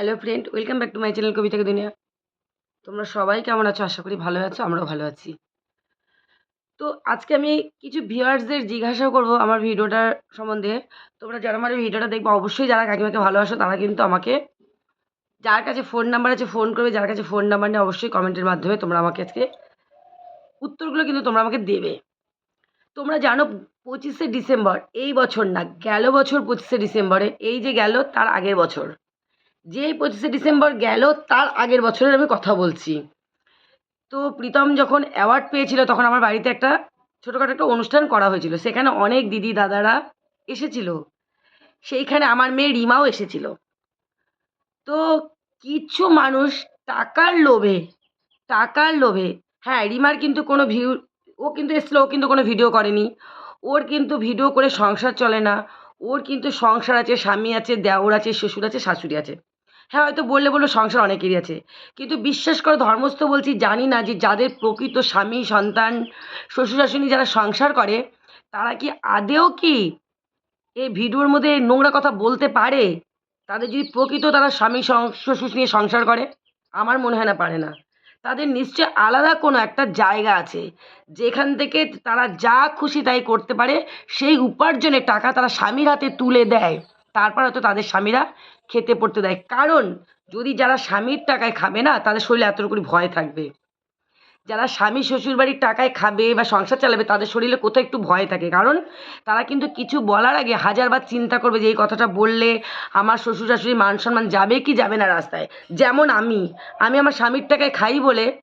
Hello friend welcome back to my channel Kabita Duniya তোমরা সবাই কেমন আছো? আশা করি ভালো আছো, আমরাও ভালো আছি। তো আজকে আমি কিছু ভিউয়ার্সদের জিজ্ঞাসা করব আমার ভিডিওটার সম্বন্ধে। তোমরা যারা আমার ভিডিওটা দেখবে, অবশ্যই যারা কাকিমাকে ভালোবাসো, তারা কিন্তু আমাকে যার কাছে ফোন নাম্বার আছে ফোন করবে। যার কাছে ফোন নাম্বার নেই, অবশ্যই কমেন্টের মাধ্যমে তোমরা আমাকে আজকে উত্তরগুলো কিন্তু তোমরা আমাকে দেবে। তোমরা জানো পঁচিশে ডিসেম্বর, এই বছর না, গেল বছর পঁচিশে ডিসেম্বরে, এই যে গেল, তার আগের বছর। যে পঁচিশে ডিসেম্বর গেল, তার আগের বছরের আমি কথা বলছি। তো প্রীতম যখন অ্যাওয়ার্ড পেয়েছিল, তখন আমার বাড়িতে একটা ছোটোখাটো একটা অনুষ্ঠান করা হয়েছিল। সেখানে অনেক দিদি দাদারা এসেছিল। সেইখানে আমার মেয়ে রিমাও এসেছিল। তো কিছু মানুষ টাকার লোভে টাকার লোভে হ্যাঁ রিমার কিন্তু কোনো ভিউ ও কিন্তু এসেছিল, ও কিন্তু কোনো ভিডিও করেনি। ওর কিন্তু ভিডিও করে সংসার চলে না। ওর কিন্তু সংসার আছে, স্বামী আছে, দেওর আছে, শ্বশুর আছে, শাশুড়ি আছে। হ্যাঁ হয়তো বললে বলল সংসার অনেকেরই আছে। কিন্তু বিশ্বাস করে, ধর্মস্থ বলছি, জানি না যে যাদের প্রকৃত স্বামী, সন্তান শ্বশুর শাশুড়ি যারা সংসার করে, তারা কি আদেও কি এই ভিডিওর মধ্যে নোংরা কথা বলতে পারে? তাদের যদি প্রকৃত তারা স্বামী শ্বশুর নিয়ে সংসার করে, আমার মনে হয় না পারে না। তাদের নিশ্চয় আলাদা কোনো একটা জায়গা আছে, যেখান থেকে তারা যা খুশি তাই করতে পারে, সেই উপার্জনের টাকা তারা স্বামীর হাতে তুলে দেয়। তারপর হয়তো তাদের স্বামীরা খেতে পড়তে দেয়। কারণ, যদি যারা স্বামীর টাকায় খাবে না, তাদের শরীরে এতটুকু ভয় থাকবে। যারা স্বামী শ্বশুরবাড়ির টাকায় খাবে বা সংসার চালাবে, তাদের শরীরে কোথাও একটু ভয় থাকে। কারণ, তারা কিন্তু কিছু বলার আগে হাজারবার চিন্তা করবে যে, এই কথাটা বললে আমার শ্বশুর শাশুড়ি মান সম্মান যাবে কি যাবে না রাস্তায়? যেমন আমি আমি আমার স্বামীর টাকায় খাই বলে,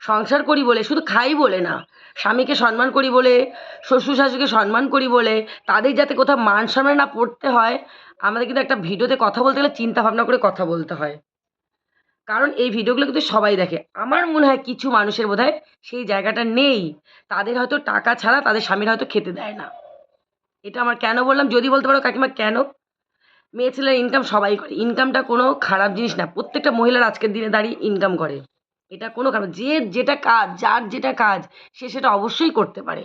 সংসার করি বলে, শুধু খাই বলে না। স্বামীকে সম্মান করি বলে শ্বশুর শাশুড়িকে সম্মান করি বলে, তাদের যাতে কোথাও মান সম্মান না পড়তে হয় আমাদের কিন্তু একটা ভিডিওতে কথা বলতে গেলে চিন্তা ভাবনা করে কথা বলতে হয়। কারণ এই ভিডিওগুলো কিন্তু সবাই দেখে। আমার মনে হয় কিছু মানুষের বোধহয় সেই জায়গাটা নেই। তাদের হয়তো টাকা ছাড়া তাদের স্বামীরা হয়তো খেতে দেয় না। এটা আমার কেন বললাম? যদি বলতে পারো কাকিমা, কেন? মেয়ে ছেলের ইনকাম সবাই করে। ইনকামটা কোনো খারাপ জিনিস না। প্রত্যেকটা মহিলার আজকের দিনে দাঁড়িয়ে ইনকাম করে। এটা কোনো খারাপ যে যেটা কাজ, যার যেটা কাজ, সে সেটা অবশ্যই করতে পারে।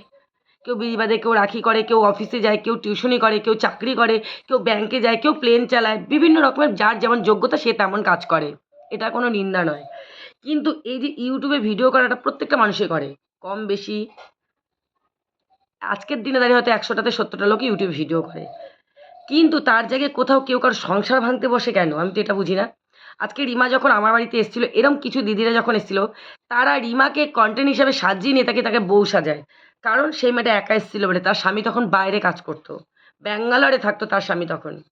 কেউ বাঁধে কেউ রাখি করে, কেউ অফিসে যায়, কেউ টিউশনি করে, কেউ চাকরি করে, কেউ ব্যাংকে যায়, কেউ প্লেন চালায়, বিভিন্ন রকমের যার যেমন যোগ্যতা সে তেমন কাজ করে। এটা কোনো নিন্দা নয়। কিন্তু এই যে ইউটিউবে ভিডিও করাটা প্রত্যেকটা মানুষে করে, কম বেশি। আজকের দিনে দাঁড়িয়ে হয়তো একশোটাতে সত্তরটা লোক ইউটিউবে ভিডিও করে। কিন্তু তার জায়গায় কোথাও কেউ কারও সংসার ভাঙতে বসে কেন? আমি তো এটা বুঝি না। আজকে রিমা যখন আমার বাড়িতে এসেছিল, এরম কিছু দিদিরা যখন এসেছিল, তারা রিমাকে কন্টেন্ট হিসাবে সাজিয়ে নিয়ে তাকে তাকে বউ সাজায়। কারণ সেই মেয়েটা একা এসেছিল বলে তার স্বামী তখন বাইরে কাজ করতো। ব্যাঙ্গালোরে থাকতো তার স্বামী তখন।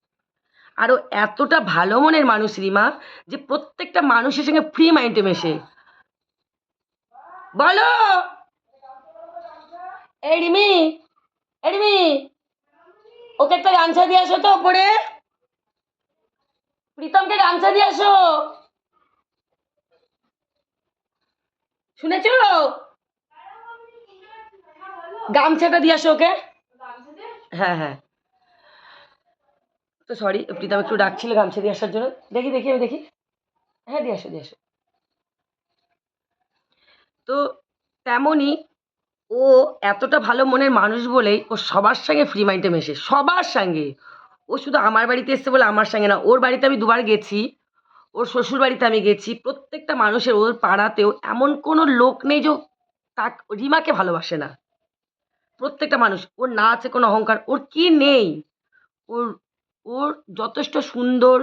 আরও এতটা ভালো মনের মানুষ রিমা যে প্রত্যেকটা মানুষের সঙ্গে ফ্রি মাইন্ডে মেশে। বলো! এই রিমি, ওকে একটা গামছা দিয়ে আসো তো ওপরে। প্রীতমকে গামছা দিয়ে আসো। শুনেছ? গামছাটা দিয়ে আসো ওকে। হ্যাঁ হ্যাঁ। তো সরি প্রীতম একটু ডাকছিল গামছা দিয়ে আসার জন্য। দেখি দেখি আমি দেখি। হ্যাঁ দিয়ে আসো দিয়ে আসো। তো তেমনই ও এতটা ভালো মনের মানুষ বলেই ও সবার সঙ্গে ফ্রি মাইন্ডে মেশে। সবার সঙ্গে। ও শুধু আমার বাড়িতে এসছে বলে আমার সঙ্গে না। ওর বাড়িতে আমি দুবার গেছি। ওর শ্বশুর বাড়িতে আমি গেছি। প্রত্যেকটা মানুষের ওর পাড়াতেও এমন কোনো লোক নেই যে তা রিমাকে ভালোবাসে না। প্রত্যেকটা মানুষ, ওর না আছে কোনো অহংকার, ওর কি নেই? ওর ওর যথেষ্ট সুন্দর,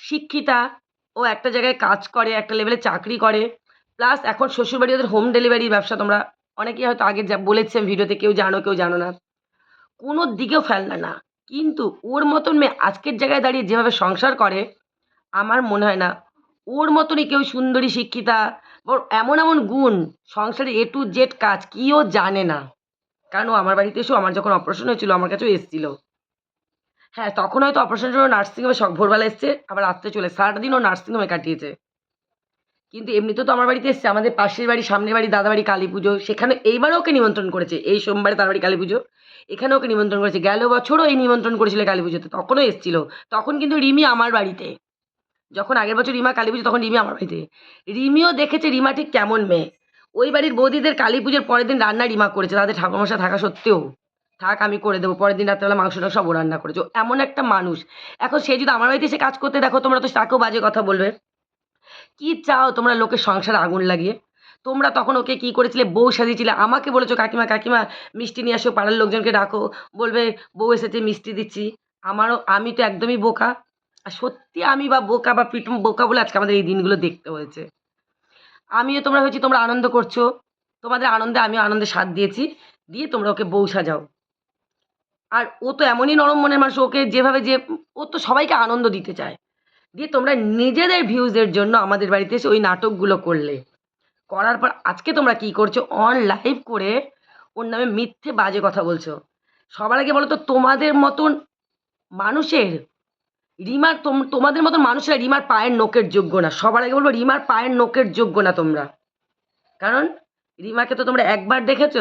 শিক্ষিতা, ও একটা জায়গায় কাজ করে, একটা লেভেলে চাকরি করে প্লাস এখন শ্বশুরবাড়ি ওদের হোম ডেলিভারির ব্যবসা, তোমরা অনেকেই হয়তো আগে যা বলেছেন ভিডিওতে কেউ জানো কেউ জানো না। কোনো দিকেও ফেলনা না। কিন্তু ওর মতন মেয়ে আজকের জায়গায় দাঁড়িয়ে যেভাবে সংসার করে, আমার মনে হয় না। ওর মতনই কেউ সুন্দরী, শিক্ষিতা ওর এমন এমন গুণ সংসারে এ টু জেড কাজ কিও জানে না। কারণ আমার বাড়িতে এসেও আমার যখন অপারেশন হয়েছিল, আমার কাছেও এসেছিল। হ্যাঁ তখন হয়তো অপারেশনের জন্য নার্সিংহোমে সব ভোরবেলা এসছে, আবার রাত্রে চলে সারাটা দিন ও নার্সিংহোমে কাটিয়েছে। কিন্তু এমনিতে তো আমার বাড়িতে এসছে, আমাদের পাশের বাড়ি, সামনের বাড়ি, দাদা বাড়ি, কালী পুজো, সেখানে এইবারও ওকে নিমন্ত্রণ করেছে। এই সোমবারে তার বাড়ি কালী পুজো, এখানে ওকে নিমন্ত্রণ করেছে। গেল বছরও এই নিমন্ত্রণ করেছিল কালী পুজোতে, তখনও এসেছিল। তখন কিন্তু রিমি আমার বাড়িতে। যখন আগের বছর রিমা কালী পুজো, তখন রিমি আমার বাড়িতে। রিমিও দেখেছে রিমা ঠিক কেমন মেয়ে। ওই বাড়ির বৌদিদের কালী পুজোর পরের দিন রান্না রিমা করেছে, তাদের ঠাকুরমশা থাকা সত্ত্বেও। থাক, আমি করে দেবো। পরের দিন রাত্রেবেলা মাংস টাংস সব রান্না করেছ। এমন একটা মানুষ। এখন সে যদি আমার বাড়িতে এসে কাজ করতে দেখো, তোমরা তো তাকেও বাজে কথা বলবে। কি চাও তোমরা লোকের সংসারে আগুন লাগিয়ে? তোমরা তখন ওকে কি করেছিলে? বউ সাজিয়েছিলে। আমাকে বলেছ, কাকিমা কাকিমা, মিষ্টি নিয়ে আসো, পাড়ার লোকজনকে ডাকো। বলবে, বউ এসেছে, মিষ্টি দিচ্ছি। আমারও, আমি তো একদমই বোকা। আর সত্যি আমি বা বোকা বা পিটুম বোকা বলে আজকে আমাদের এই দিনগুলো দেখতে হয়েছে। আমিও তোমরা হয়েছি, তোমরা আনন্দ করছ। তোমাদের আনন্দে আমিও আনন্দে সাথ দিয়েছি। দিয়ে তোমরা ওকে বউ সাজাও। আর ও তো এমনই নরম মনের মানুষ, ওকে যেভাবে যে, ও তো সবাইকে আনন্দ দিতে চায়। দিয়ে তোমরা নিজেদের ভিউজের জন্য আমাদের বাড়িতে এসে ওই নাটকগুলো করলে। করার পর আজকে তোমরা কি করছ? অন লাইভ করে ওর নামে মিথ্যে বাজে কথা বলছো। সবার আগে বলো তো, তোমাদের মতন মানুষের রিমার তোম- তোমাদের মতন মানুষেরা রিমার পায়ের নোকের যোগ্য না। সবার আগে বলব, রিমার পায়ের নোকের যোগ্য না তোমরা। কারণ রিমাকে তো তোমরা একবার দেখেছ?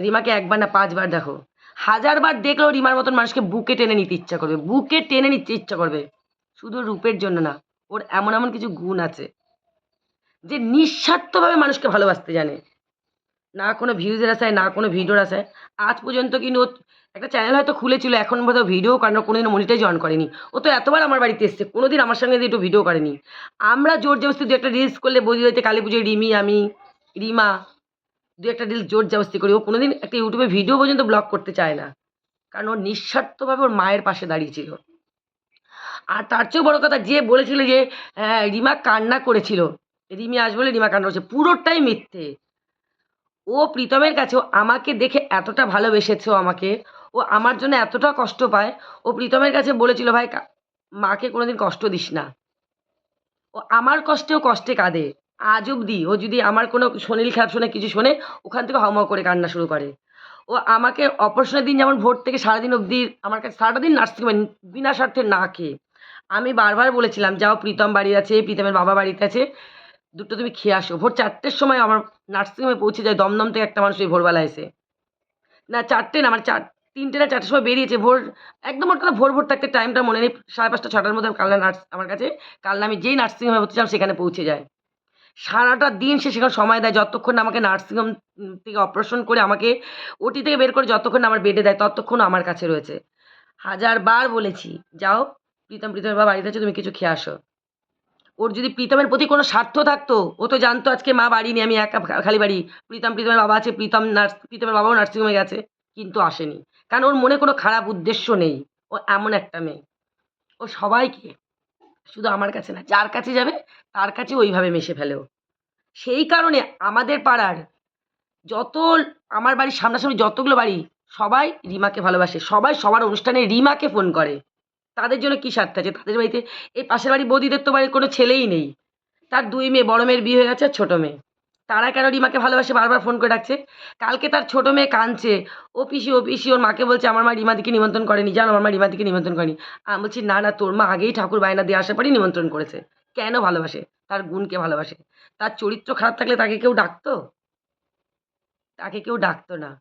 রিমাকে একবার না পাঁচবার দেখো। হাজারবার দেখলেও রিমার মতন মানুষকে বুকে টেনে নিতে ইচ্ছা করবে। বুকে টেনে নিতে ইচ্ছা করবে। শুধু রূপের জন্য না, ওর এমন এমন কিছু গুণ আছে, যে নিঃস্বার্থভাবে মানুষকে ভালোবাসতে জানে। না কোনো ভিউজের আশায়, না কোনো ভিডিওর আশায়। আজ পর্যন্ত কিন্তু একটা চ্যানেল হয়তো খুলেছিল, এখন বোধহয় ভিডিও কারণ কোনোদিন মনিটাইজ অন করেনি। ও তো এতবার আমার বাড়িতে এসছে, কোনোদিন আমার সঙ্গে একটু ভিডিও করেনি। আমরা জোর জবস্তি দু একটা রিলস করলে বলি হইতে কালী পুজোয় রিমি, আমি, রিমা, দু একটা রিলস জোর জবস্তি করি। ও কোনোদিন একটা ইউটিউবে ভিডিও পর্যন্ত ব্লগ করতে চায় না। কারণ ও নিঃস্বার্থভাবে ওর মায়ের পাশে দাঁড়িয়েছিল। আর তার চেয়েও বড় কথা, যে বলেছিল যে হ্যাঁ রিমা কান্না করেছিল। রিমি আসবে বলে রিমা কান্না করেছে। পুরোটাই মিথ্যে। ও প্রীতমের কাছে ও আমাকে দেখে এতটা ভালোবেসেছে আমাকে। ও আমার জন্য এতটা কষ্ট পায়। ও প্রীতমের কাছে বলেছিল, ভাই মাকে কোনোদিন কষ্ট দিস না। ও আমার কষ্টেও কষ্টে কাঁদে। আজ অবধি ও যদি আমার কোনো শরীর খারাপ শোনে, কিছু শোনে, ওখান থেকে হাউমাউ করে কান্না শুরু করে। ও আমাকে অপারেশনের দিন যেমন ভোর থেকে সারাদিন অবধি আমার কাছে সারাটা দিন নার্সিং নার্সিংহোমে বিনা স্বার্থে না খেয়ে। আমি বারবার বলেছিলাম, যাও, প্রীতম বাড়ি আছে, প্রীতমের বাবা বাড়িতে আছে। দুটো তুমি খেয়ে আসো। ভোর চারটের সময় আমার নার্সিংহোমে পৌঁছে যায়, দমদম থেকে একটা মানুষ ওই ভোরবেলা এসে। না, চারটে না, আমার চার তিনটে না চারটের সময় বেরিয়েছে, ভোর, একদম ওর কথা ভোর ভোর থাকতে টাইমটা মনে নেই, সাড়ে পাঁচটা, ছটার মধ্যে কালনা নার্স, আমার কাছে কালনা আমি যেই নার্সিংহোমে ভর্তি ছিলাম সেখানে পৌঁছে যায়। সারাটা দিন সে সেখানে সময় দেয়, যতক্ষণ আমাকে নার্সিংহোম থেকে অপারেশন করে আমাকে ওটি থেকে বের করে যতক্ষণ আমার বেডে দেয়, ততক্ষণ আমার কাছে রয়েছে। হাজারবার বলেছি, যাও, প্রীতম, প্রীতমের বাবা বাড়িতে আছে, তুমি কিছু খেয়ে আসো। ওর যদি প্রীতমের প্রতি কোনো স্বার্থ থাকতো, ও তো জানতো আজকে মা বাড়ি নেই, আমি একা, খালি বাড়ি। প্রীতম, প্রীতমের বাবা আছে, প্রীতম নার্স, প্রীতমের বাবাও নার্সিংহোমে গেছে, কিন্তু আসেনি। কারণ ওর মনে কোনো খারাপ উদ্দেশ্য নেই। ও এমন একটা মেয়ে। ও সবাইকে, শুধু আমার কাছে না, যার কাছে যাবে, তার কাছে ওইভাবে মেশে ফেলেও সেই কারণে আমাদের পাড়ার যত, আমার বাড়ির সামনাসামনি যতগুলো বাড়ি, সবাই রিমাকে ভালোবাসে। সবাই সবার অনুষ্ঠানে রিমাকে ফোন করে। তাদের জন্য কী স্বার্থ আছে? তাদের বাড়িতে, এই পাশের বাড়ি বৌদিদের তো বাড়ির কোনো ছেলেই নেই। তার দুই মেয়ে, বড় মেয়ের বিয়ে হয়ে গেছে আর ছোটো মেয়ে। তারা কেন রিমাকে ভালোবাসে? বারবার ফোন করে ডাকছে। কালকে তার ছোটো মেয়ে কাঁদছে। ও পিসি ও পিসি, ওর মাকে বলছে, আমার মা রিমাদিকে নিমন্ত্রণ করেনি। জানো, আমার মা রিমাদিকে নিমন্ত্রণ করেনি। আমি বলছি, না না, তোর মা আগেই ঠাকুর বায়না দিয়ে আসার পরই নিমন্ত্রণ করেছে। কেন ভালোবাসে? তার গুণকে ভালোবাসে। তার চরিত্র খারাপ থাকলে তাকে কেউ ডাকতো? তাকে কেউ ডাকতো না।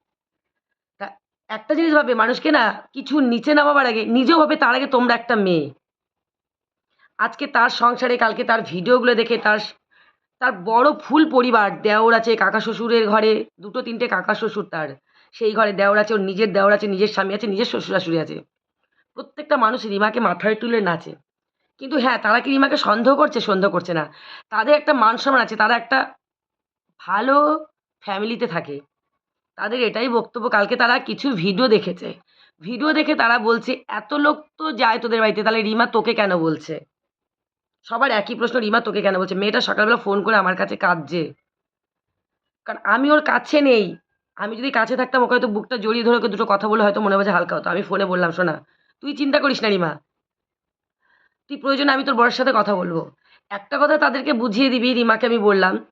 তা একটা জিনিস ভাবে, মানুষকে না কিছু নিচে নামাবার আগে, নিজেও ভাবে তার আগে তোমরা একটা মেয়ে। আজকে তার সংসারে, কালকে তার ভিডিওগুলো দেখে, তার তার বড় ফুল পরিবার, দেওর আছে কাকা শ্বশুরের ঘরে, দুটো তিনটে কাকা শ্বশুর তার। সেই ঘরে দেওর আছে, ওর নিজের দেওর আছে, নিজের স্বামী আছে, নিজের শ্বশুর শাশুড়ি আছে। প্রত্যেকটা মানুষ রিমাকে মাথায় তুলে নাচে। কিন্তু হ্যাঁ তারা কি রিমাকে সন্দেহ করছে? সন্দেহ করছে না। তাদের একটা মান সম্মান আছে, তারা একটা ভালো ফ্যামিলিতে থাকে। তাদের এটাই বক্তব্য। কালকে তারা কিছু ভিডিও দেখেছে। ভিডিও দেখে তারা বলছে, এত লোক তো যায় তোদের বাড়িতে, তাহলে রিমা তোকে কেন বলছে? সবার একই প্রশ্ন, রিমা তোকে কেন বলছে? মেয়েটা সকালবেলা ফোন করে আমার কাছে কাঁদছে। কারণ আমি ওর কাছে নেই। আমি যদি কাছে থাকতাম, ওকে হয়তো বুকটা জড়িয়ে ধরে ওকে দুটো কথা বলে হয়তো মনে মাঝে হালকা হতো। আমি ফোনে বললাম, শোনা, তুই চিন্তা করিস না, রিমা। তুই প্রয়োজনে আমি তোর বড়ের সাথে কথা বলব। একটা কথা তাদেরকে বুঝিয়ে দিবি, রিমাকে আমি বললাম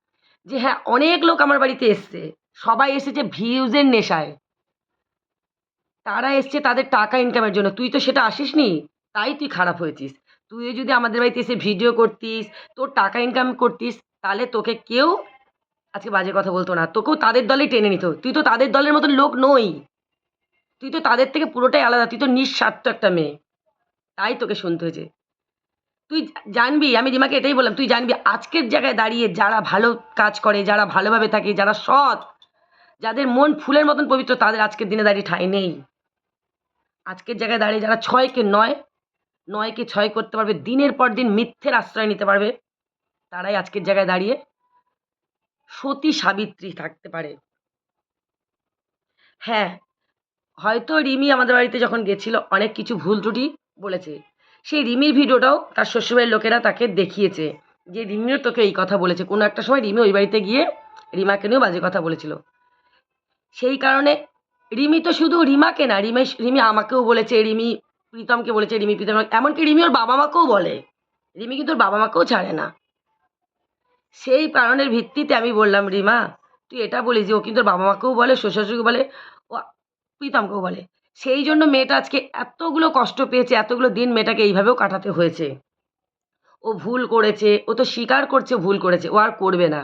যে হ্যাঁ অনেক লোক আমার বাড়িতে এসছে। সবাই এসেছে ভিউজের নেশায়। তারা এসছে তাদের টাকা ইনকামের জন্য। তুই তো সেটা আসিস নি তাই তুই খারাপ হয়েছিস। তুই যদি আমাদের বাড়িতে এসে ভিডিও করতিস, তোর টাকা ইনকাম করতিস, তাহলে তোকে কেউ আজকে বাজে কথা বলতো না। তোকেও তাদের দলেই টেনে নিত তুই তো তাদের দলের মতন লোক নই। তুই তো তাদের থেকে পুরোটাই আলাদা। তুই তো নিঃস্বার্থ একটা মেয়ে। তাই তোকে শুনতে হয়েছে। তুই জানবি, আমি রিমাকে এটাই বললাম, তুই জানবি আজকের জায়গায় দাঁড়িয়ে যারা ভালো কাজ করে, যারা ভালোভাবে থাকে, যারা সৎ, যাদের মন ফুলের মতন পবিত্র, তাদের আজকের দিনে দাঁড়িয়ে ঠাঁই নেই। আজকের জায়গায় দাঁড়িয়ে যারা ছয়কে নয় নয়কে ছয় করতে পারবে, দিনের পর দিন মিথ্যের আশ্রয় নিতে পারবে। তারাই আজকের জায়গায় দাঁড়িয়ে সতী সাবিত্রী থাকতে পারে। হ্যাঁ হয়তো রিমি আমাদের বাড়িতে যখন গেছিল, অনেক কিছু ভুল ত্রুটি বলেছে। সেই রিমির ভিডিওটাও তার শ্বশুরবাড়ির লোকেরা তাকে দেখিয়েছে যে রিমিও তোকে এই কথা বলেছে। কোনো একটা সময় রিমি ওই বাড়িতে গিয়ে রিমাকে নিয়েও বাজে কথা বলেছিল। সেই কারণে রিমি তো শুধু রিমাকে না রিমি রিমি আমাকেও বলেছে, রিমি প্রীতমকে বলেছে, রিমি, প্রীতম এমনকি রিমি ওর বাবা মাকেও বলে। রিমি কিন্তু ওর বাবা মাকেও ছাড়ে না। সেই কারণের ভিত্তিতে আমি বললাম, রিমা, তুই এটা বলিস যে ও কিন্তু ওর বাবা মাকেও বলে শ্বশুর বলে, ও প্রীতমকেও বলে। সেই জন্য মেয়েটা আজকে এতগুলো কষ্ট পেয়েছে, এতগুলো দিন মেয়েটাকে এইভাবেও কাটাতে হয়েছে। ও ভুল করেছে, ও তো স্বীকার করছে, ভুল করেছে, ও আর করবে না।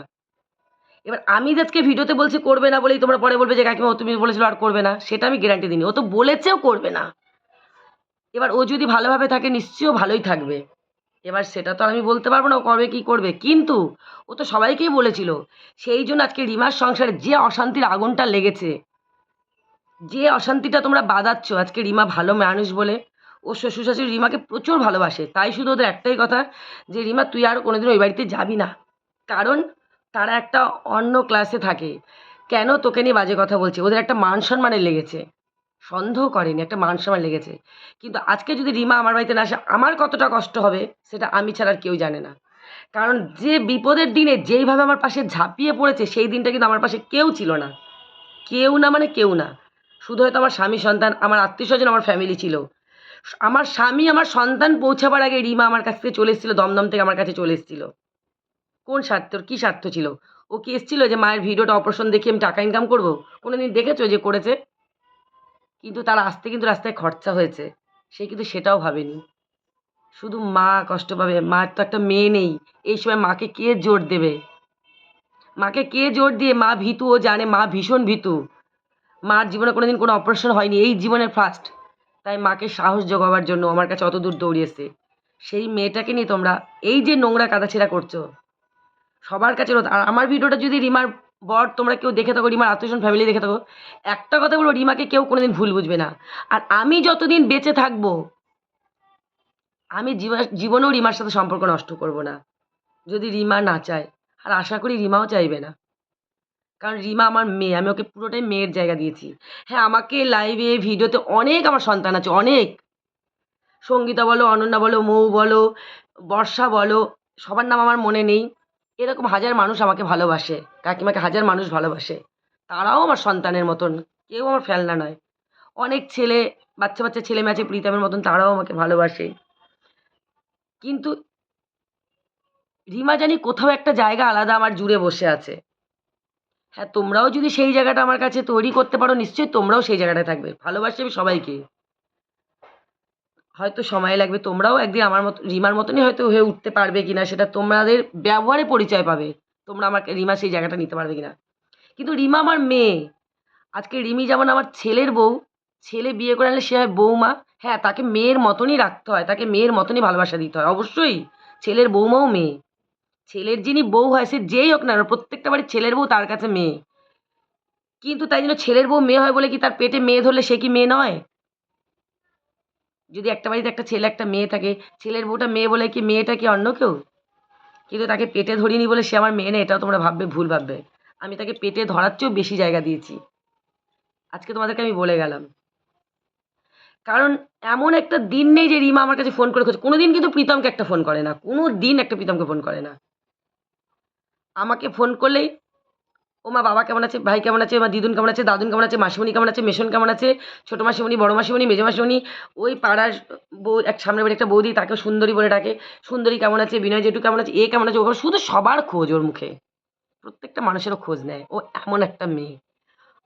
এবার আমি আজকে ভিডিওতে বলছি, করবে না বলেই তোমরা পরে বলবে যে, কাকিমা তুমি বলেছিল আর করবে না, সেটা আমি গ্যারান্টি দিইনি। ও তো বলেছেও করবে না। এবার ও যদি ভালোভাবে থাকে, নিশ্চয়ই ভালোই থাকবে। এবার সেটা তো আমি বলতে পারব না, ও করবে কি করবে। কিন্তু ও তো সবাইকেই বলেছিল, সেই জন্য আজকে রিমার সংসারে যে অশান্তির আগুনটা লেগেছে, যে অশান্তিটা তোমরা বাঁধাচ্ছ, আজকে রিমা ভালো মানুষ বলে, ও শ্বশুর শাশুড়ি রিমাকে প্রচুর ভালোবাসে। তাই শুধু ওদের একটাই কথা যে, রিমা, তুই আর কোনোদিন ওই বাড়িতে যাবি না। কারণ তারা একটা অন্য ক্লাসে থাকে। কেন তোকে নিয়ে বাজে কথা বলছে? ওদের একটা মান সম্মানে লেগেছে। সন্দেহ করেনি, একটা মান সম্মান লেগেছে। কিন্তু আজকে যদি রিমা আমার বাড়িতে না আসে, আমার কতটা কষ্ট হবে সেটা আমি ছাড়া আর কেউ জানে না। কারণ যে বিপদের দিনে যেইভাবে আমার পাশে ঝাঁপিয়ে পড়েছে, সেই দিনটা কিন্তু আমার পাশে কেউ ছিল না। কেউ না মানে কেউ না। শুধু হয়তো আমার স্বামী, সন্তান, আমার আত্মীয় স্বজন আমার ফ্যামিলি ছিল। আমার স্বামী, আমার সন্তান পৌঁছাবার আগে রিমা আমার কাছ থেকে চলে এসেছিল, দমদম থেকে আমার কাছে চলে এসেছিল। কোন স্বার্থ, কী স্বার্থ ছিল? ও কি এসেছিল যে মায়ের ভিডিওটা অপারেশন দেখে আমি টাকা ইনকাম করব? কোনো দিন দেখেছ যে করেছে? কিন্তু তার আসতে কিন্তু রাস্তায় খরচা হয়েছে। সে কিন্তু সেটাও ভাবেনি। শুধু মা কষ্ট পাবে। মার তো একটা মেয়ে নেই। এই সময় মাকে কে জোর দেবে? মাকে কে জোর দিয়ে মা ভীতু ও জানে? মা ভীষণ ভীতু। মার জীবনে কোনোদিন কোনো অপারেশন হয়নি। এই জীবনের ফার্স্ট তাই মাকে সাহস জোগাবার জন্য আমার কাছে অত দূর দৌড়িয়েছে। সেই মেয়েটাকে নিয়ে তোমরা এই যে নোংরা কাদাছেড়া করছ, সবার কাছে আর আমার ভিডিওটা যদি রিমার বর, তোমরা কেউ দেখে থাকো, রিমার আত্মীয়স্বজন ফ্যামিলি দেখে থাকো। একটা কথা বলব, রিমাকে কেউ কোনোদিন ভুল বুঝবে না। আর আমি যতদিন বেঁচে থাকব, আমি জীবা- জীবনেও রিমার সাথে সম্পর্ক নষ্ট করব না। যদি রিমা না চায়, আর আশা করি রিমাও চাইবে না। কারণ রিমা আমার মেয়ে, আমি ওকে পুরোটাই মেয়ের জায়গা দিয়েছি। হ্যাঁ আমাকে লাইভে ভিডিওতে অনেক আমার সন্তান আছে, অনেক। সঙ্গীতা বলো, অনন্যা বলো, মৌ বলো, বর্ষা বলো, সবার নাম আমার মনে নেই। এরকম হাজার মানুষ আমাকে ভালোবাসে, কাকিমাকে হাজার মানুষ ভালোবাসে। তারাও আমার সন্তানের মতন, কেউ আমার ফেলনা নয়। অনেক ছেলে, বাচ্চা বাচ্চা ছেলে মেয়ে আছে প্রীতমের মতন, তারাও আমাকে ভালোবাসে। কিন্তু রিমা জানি কোথাও একটা জায়গা আলাদা আমার জুড়ে বসে আছে। হ্যাঁ তোমরাও যদি সেই জায়গাটা আমার কাছে তৈরি করতে পারো, নিশ্চয়ই তোমরাও সেই জায়গাটায় থাকবে। ভালোবাসি আমি সবাইকে। হয়তো সময় লাগবে, তোমরাও একদিন আমার মতো, রিমার মতনই হয়তো হয়ে উঠতে পারবে কিনা, সেটা তোমাদের ব্যবহারে পরিচয় পাবে, তোমরা আমাকে, রিমা সেই জায়গাটা নিতে পারবে কিনা। কিন্তু রিমা আমার মেয়ে, আজকে রিমি যেমন আমার ছেলের বউ, ছেলে বিয়ে করে আনলে সে হয় বৌমা হ্যাঁ তাকে মেয়ের মতনই রাখতে হয়, তাকে মেয়ের মতনই ভালোবাসা দিতে হয়, অবশ্যই ছেলের বৌমাও মেয়ে। ছেলের যিনি বউ হয়, সে যেই হোক না প্রত্যেকটা বাড়ির ছেলের বউ তার কাছে মেয়ে। কিন্তু তাই জন্য ছেলের বউ মেয়ে হয় বলে কি তার পেটে মেয়ে ধরলে সে কি মেয়ে নয়? যদি একটা বাড়িতে একটা ছেলে, একটা মেয়ে থাকে, ছেলের বউটা মেয়ে বলে কি মেয়েটা কি অন্য কেউ? কিন্তু তাকে পেটে ধরিনি বলে সে আমার মেয়ে না, এটাও তোমরা ভাববে, ভুল ভাববে। আমি তাকে পেটে ধরার চেয়েও বেশি জায়গা দিয়েছি। আজকে তোমাদেরকে আমি বলে গেলাম। কারণ এমন একটা দিন নেই যে রিমা আমার কাছে ফোন করে খোঁজ। কোনো দিন কিন্তু প্রীতমকে একটা ফোন করে না। কোনো দিন একটা প্রীতমকে ফোন করে না। আমাকে ফোন করলেই ও মা বাবা কেমন আছে ভাই কেমন আছে মা দিদুন কেমন আছে দাদুন কেমন আছে মাসিমণি কেমন আছে মেশন কেমন আছে ছোটো মাসিমণি বড় মাসিমণি মেজো মাসিমণি ওই পাড়ার বউ এক সামনে বাড়ি একটা বৌদি তাকে সুন্দরী বলে ডাকে সুন্দরী কেমন আছে বিনয় জেঠু কেমন আছে এ কেমন আছে ও শুধু সবার খোঁজ ওর মুখে প্রত্যেকটা মানুষেরও খোঁজ নেয় ও এমন একটা মেয়ে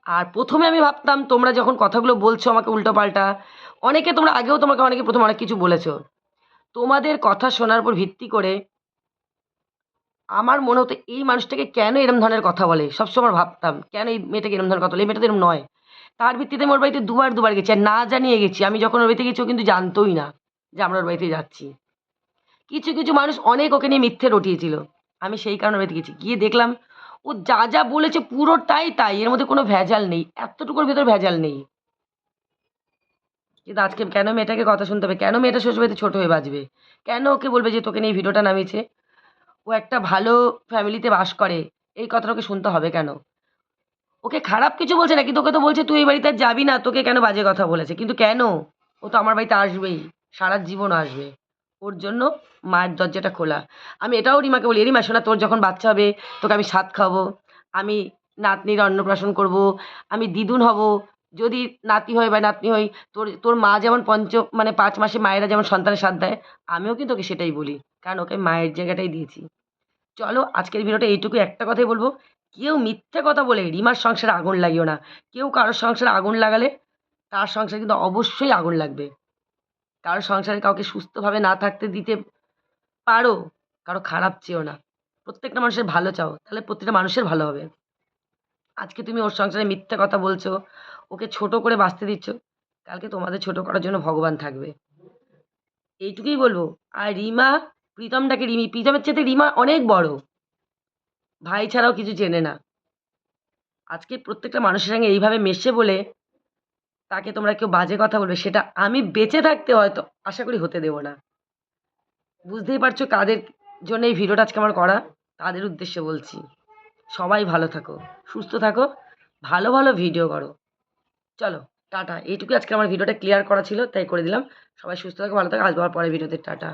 আর প্রথমে আমি ভাবতাম তোমরা যখন কথাগুলো বলছো আমাকে উল্টো পাল্টা অনেকে তোমরা আগেও তোমাকে অনেকে প্রথম অনেক কিছু বলেছ তোমাদের কথা শোনার উপর ভিত্তি করে আমার মনে হতো এই মানুষটাকে কেন এরম ধরনের কথা বলে? সবসময় ভাবতাম, কেন এই মেয়েটাকে এরম ধরনের কথা বলে? এই মেয়েটা তো এরম নয়। তার ভিত্তিতে আমি ওর বাড়িতে দুবার দুবার গেছি আর না জানিয়ে গেছি। আমি যখন ওর বাড়িতে গেছি, ও কিন্তু জানতোই না যে আমরা ওর বাড়িতে যাচ্ছি। কিছু কিছু মানুষ অনেক ওকে নিয়ে মিথ্যে রটিয়েছিল। আমি সেই কারণে ওর বাড়িতে গেছি। গিয়ে দেখলাম, ও যা যা বলেছে পুরোটাই তাই। এর মধ্যে কোনো ভেজাল নেই। এতটুকুর ভেতর ভেজাল নেই। কিন্তু আজকে কেন মেয়েটাকে কথা শুনতে হবে? কেন মেয়েটা শ্বশুরবাড়িতে ছোটো হয়ে বাঁচবে? কেন ওকে বলবে যে তোকে নিয়ে ভিডিওটা নামিয়েছে? ও একটা ভালো ফ্যামিলিতে বাস করে, এই কথাটা ওকে শুনতে হবে কেন? ওকে খারাপ কিছু বলছে না কিন্তু ওকে তো বলছে তুই এই বাড়িতে আর যাবি না, তোকে কেন বাজে কথা বলেছে? কিন্তু কেন? ও তো আমার বাড়িতে আসবেই, সারা জীবন আসবে। ওর জন্য মায়ের দরজাটা খোলা। আমি এটাও রিমাকে বলি রিমা, শোনা, তোর যখন বাচ্চা হবে, তোকে আমি সাত খাব আমি নাতনির অন্নপ্রাশন করব, আমি দিদুন হব যদি নাতি হয় বা নাতনি হই তোর তোর মা যেমন পঞ্চ মানে পাঁচ মাসে মায়েরা যেমন সন্তানের সাথ দেয়, আমিও কিন্তু ওকে সেটাই বলি। কারণ ওকে মায়ের জায়গাটাই দিয়েছি। চলো, আজকের ভিডিওটা এইটুকু একটা কথাই বলব। কেউ মিথ্যে কথা বলে রিমার সংসারে আগুন লাগিও না। কেউ কারোর সংসারে আগুন লাগালে তার সংসারে কিন্তু অবশ্যই আগুন লাগবে। কারোর সংসারে কাউকে সুস্থভাবে না থাকতে দিতে পারো, কারও খারাপ চেয়েও না। প্রত্যেকটা মানুষের ভালো চাও, তাহলে প্রত্যেকটা মানুষের ভালো হবে। আজকে তুমি ওর সংসারে মিথ্যে কথা বলছো, ওকে ছোট করে বাঁচতে দিচ্ছ, কালকে তোমাদের ছোট করার জন্য ভগবান থাকবে। এইটুকুই বলব। আর রিমা, প্রীতমটাকে রিমি, প্রীতমের চেয়ে রিমা অনেক বড়। ভাই ছাড়াও কিছু চেনে না। আজকে প্রত্যেকটা মানুষের সঙ্গে এইভাবে মেশে বলে তাকে তোমরা কেউ বাজে কথা বলবে, সেটা আমি বেঁচে থাকতে হয়তো আশা করি হতে দেবো না। বুঝতেই পারছ কাদের জন্য এই ভিডিওটা আজকে আমার করা? তাদের উদ্দেশ্যে বলছি। সবাই ভালো থাকো, সুস্থ থাকো, ভালো ভালো ভিডিও করো। চলো, টাটা। এইটুকু আজকে আমার ভিডিওটা ক্লিয়ার করা ছিল, তাই করে দিলাম। সবাই সুস্থ থাকো, ভালো থাকো। আসব পরে ভিডিওতে টাটা।